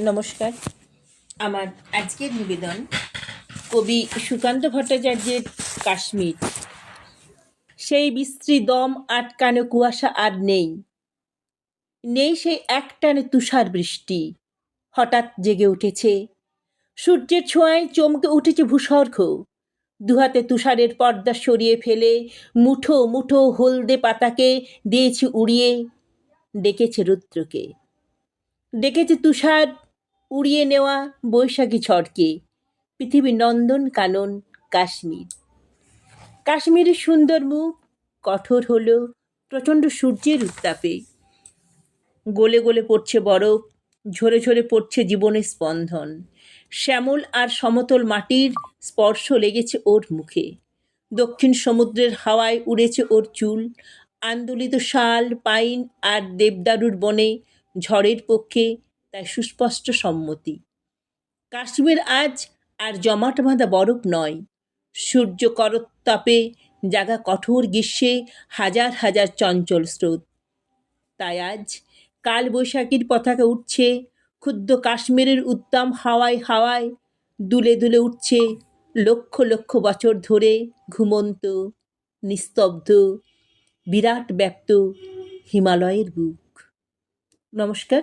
নমস্কার। আমার আজকের নিবেদন কবি সুকান্ত ভট্টাচার্যের কাশ্মীর। সেই বিশ্রী দম আটকানো কুয়াশা আর নেই। নেই সেই একটানে তুষার বৃষ্টি। হঠাৎ জেগে উঠেছে। সূর্যের ছোঁয়ায় চমকে উঠেছে ভূস্বর্গ। দুহাতে তুষারের পর্দা সরিয়ে ফেলে মুঠো মুঠো হলদে পাতাকে দিয়েছে উড়িয়ে ডেকেছে রুদ্রকে। ডেকেছে তুষার উড়িয়ে নেওয়া বৈশাখী ঝড়কে পৃথিবীর নন্দন কানন কাশ্মীর। কাশ্মীরের সুন্দর মুখ, কঠোর হলো, প্রচণ্ড সূর্যের উত্তাপে। গলে গলে পড়ছে বরফ, ঝরে ঝরে পড়ছে জীবনের স্পন্দন। শ্যামল আর সমতল মাটির স্পর্শ লেগেছে ওর মুখে। দক্ষিণ সমুদ্রের হাওয়ায় উড়েছে ওর চুল, আন্দোলিত শাল, পাইন আর দেবদারুর বনে ঝড়ের পক্ষে তাই সুস্পষ্ট সম্মতি। কাশ্মীর আজ আর জমাট বাঁধা বরফ নয়। সূর্য করত্তাপে জাগা কঠোর গ্রীষ্মে হাজার হাজার চঞ্চল স্রোত। তাই আজ কাল বৈশাখীর পতাকা উঠছে ক্ষুদ্র কাশ্মীরের উত্তম হাওয়ায় হাওয়ায় দুলে দুলে উঠছে লক্ষ লক্ষ বছর ধরে ঘুমন্ত, নিস্তব্ধ, বিরাট ব্যক্ত হিমালয়ের বুক। নমস্কার।